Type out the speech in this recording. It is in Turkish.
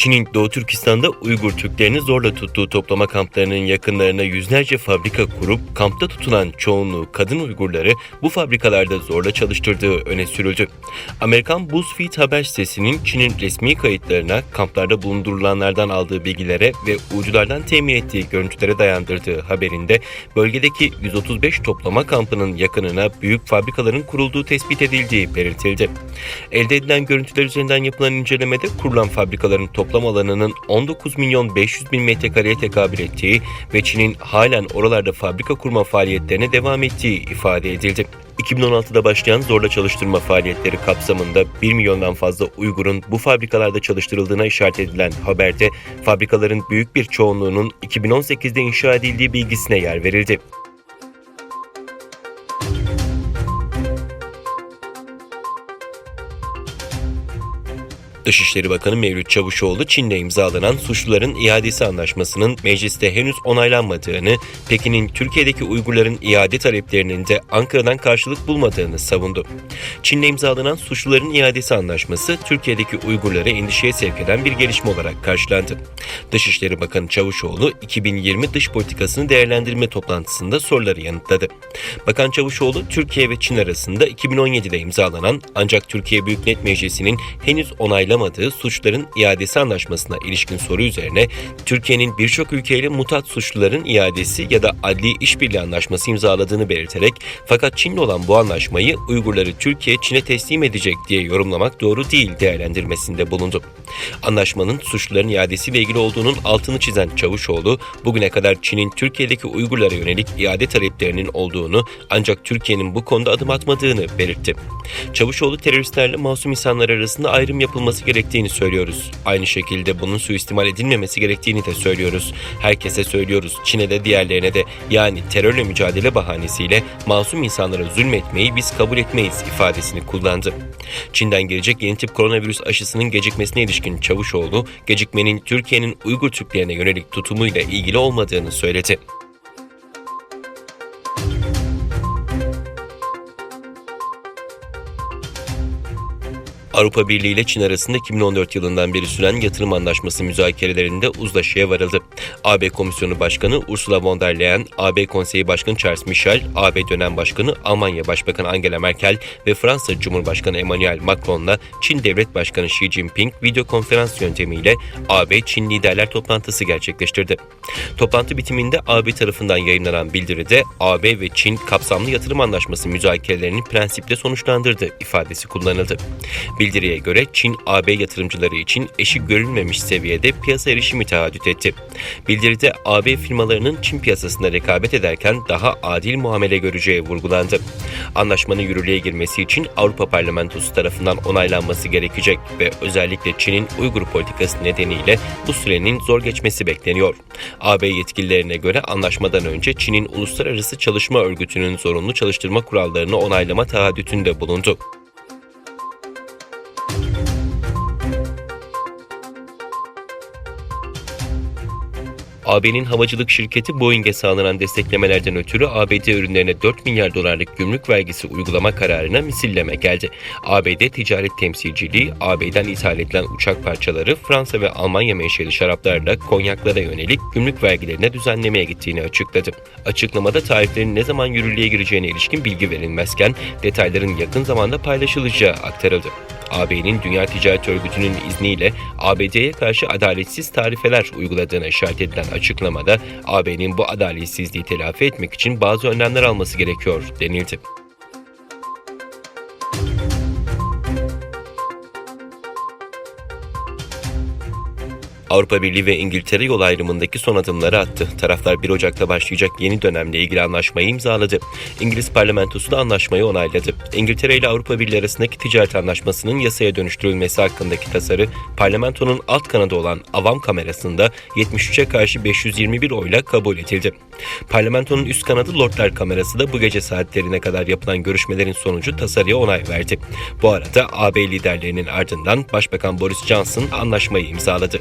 Çin'in Doğu Türkistan'da Uygur Türklerini zorla tuttuğu toplama kamplarının yakınlarına yüzlerce fabrika kurup kampta tutulan çoğunluğu kadın Uygurları bu fabrikalarda zorla çalıştırdığı öne sürüldü. Amerikan BuzzFeed haber sitesinin Çin'in resmi kayıtlarına kamplarda bulundurulanlardan aldığı bilgilere ve uydulardan temin ettiği görüntülere dayandırdığı haberinde bölgedeki 135 toplama kampının yakınına büyük fabrikaların kurulduğu tespit edildiği belirtildi. Elde edilen görüntüler üzerinden yapılan incelemede kurulan fabrikaların toplam alanının 19 milyon 500 bin metrekareye tekabül ettiği ve Çin'in halen oralarda fabrika kurma faaliyetlerine devam ettiği ifade edildi. 2016'da başlayan zorla çalıştırma faaliyetleri kapsamında 1 milyondan fazla Uygur'un bu fabrikalarda çalıştırıldığına işaret edilen haberde fabrikaların büyük bir çoğunluğunun 2018'de inşa edildiği bilgisine yer verildi. Dışişleri Bakanı Mevlüt Çavuşoğlu, Çin'le imzalanan suçluların iadesi anlaşmasının mecliste henüz onaylanmadığını, Pekin'in Türkiye'deki Uygurların iade taleplerinin de Ankara'dan karşılık bulmadığını savundu. Çin'le imzalanan suçluların iadesi anlaşması, Türkiye'deki Uygurları endişeye sevk eden bir gelişme olarak karşılandı. Dışişleri Bakanı Çavuşoğlu, 2020 dış politikasını değerlendirme toplantısında soruları yanıtladı. Bakan Çavuşoğlu, Türkiye ve Çin arasında 2017'de imzalanan ancak Türkiye Büyük Millet Meclisi'nin henüz onaylamadığı onaylamadığı suçların iadesi anlaşmasına ilişkin soru üzerine Türkiye'nin birçok ülkeyle mutat suçluların iadesi ya da adli işbirliği anlaşması imzaladığını belirterek fakat Çin'le olan bu anlaşmayı Uygurları Türkiye Çin'e teslim edecek diye yorumlamak doğru değil değerlendirmesinde bulundu. Anlaşmanın suçluların iadesiyle ilgili olduğunun altını çizen Çavuşoğlu, bugüne kadar Çin'in Türkiye'deki Uygurlara yönelik iade taleplerinin olduğunu ancak Türkiye'nin bu konuda adım atmadığını belirtti. Çavuşoğlu teröristlerle masum insanlar arasında ayrım yapılması gerektiğini söylüyoruz. Aynı şekilde bunun suistimal edilmemesi gerektiğini de söylüyoruz. Herkese söylüyoruz. Çin'e de diğerlerine de yani terörle mücadele bahanesiyle masum insanlara zulmetmeyi biz kabul etmeyiz ifadesini kullandı. Çin'den gelecek yeni tip koronavirüs aşısının gecikmesine ilişkin Çavuşoğlu, gecikmenin Türkiye'nin Uygur Türklerine yönelik tutumuyla ilgili olmadığını söyledi. Avrupa Birliği ile Çin arasında 2014 yılından beri süren yatırım anlaşması müzakerelerinde uzlaşıya varıldı. AB Komisyonu Başkanı Ursula von der Leyen, AB Konseyi Başkanı Charles Michel, AB dönem başkanı Almanya Başbakanı Angela Merkel ve Fransa Cumhurbaşkanı Emmanuel Macron'la Çin Devlet Başkanı Xi Jinping video konferans yöntemiyle AB Çin liderler toplantısı gerçekleştirdi. Toplantı bitiminde AB tarafından yayınlanan bildiride AB ve Çin kapsamlı yatırım anlaşması müzakerelerini prensiple sonuçlandırdı ifadesi kullanıldı. Bildiriye göre Çin, AB yatırımcıları için eşi görülmemiş seviyede piyasa erişimi taahhüt etti. Bildiride AB firmalarının Çin piyasasında rekabet ederken daha adil muamele göreceği vurgulandı. Anlaşmanın yürürlüğe girmesi için Avrupa Parlamentosu tarafından onaylanması gerekecek ve özellikle Çin'in Uygur politikası nedeniyle bu sürenin zor geçmesi bekleniyor. AB yetkililerine göre anlaşmadan önce Çin'in Uluslararası Çalışma Örgütü'nün zorunlu çalıştırma kurallarını onaylama taahhütünde bulundu. AB'nin havacılık şirketi Boeing'e sağlanan desteklemelerden ötürü ABD ürünlerine 4 milyar dolarlık gümrük vergisi uygulama kararına misilleme geldi. ABD ticaret temsilciliği AB'den ithal edilen uçak parçaları Fransa ve Almanya menşeli şaraplarla konyaklara yönelik gümrük vergilerine düzenlemeye gittiğini açıkladı. Açıklamada tariflerin ne zaman yürürlüğe gireceğine ilişkin bilgi verilmezken detayların yakın zamanda paylaşılacağı aktarıldı. AB'nin Dünya Ticaret Örgütü'nün izniyle ABD'ye karşı adaletsiz tarifeler uyguladığına işaret edilen açıklamada AB'nin bu adaletsizliği telafi etmek için bazı önlemler alması gerekiyor denildi. Avrupa Birliği ve İngiltere yol ayrımındaki son adımları attı. Taraflar 1 Ocak'ta başlayacak yeni dönemle ilgili anlaşmayı imzaladı. İngiliz parlamentosu da anlaşmayı onayladı. İngiltere ile Avrupa Birliği arasındaki ticaret anlaşmasının yasaya dönüştürülmesi hakkındaki tasarı parlamentonun alt kanadı olan avam kamerasında 73'e karşı 521 oyla kabul edildi. Parlamentonun üst kanadı Lordlar Kamerası da bu gece saatlerine kadar yapılan görüşmelerin sonucu tasarıya onay verdi. Bu arada AB liderlerinin ardından Başbakan Boris Johnson anlaşmayı imzaladı.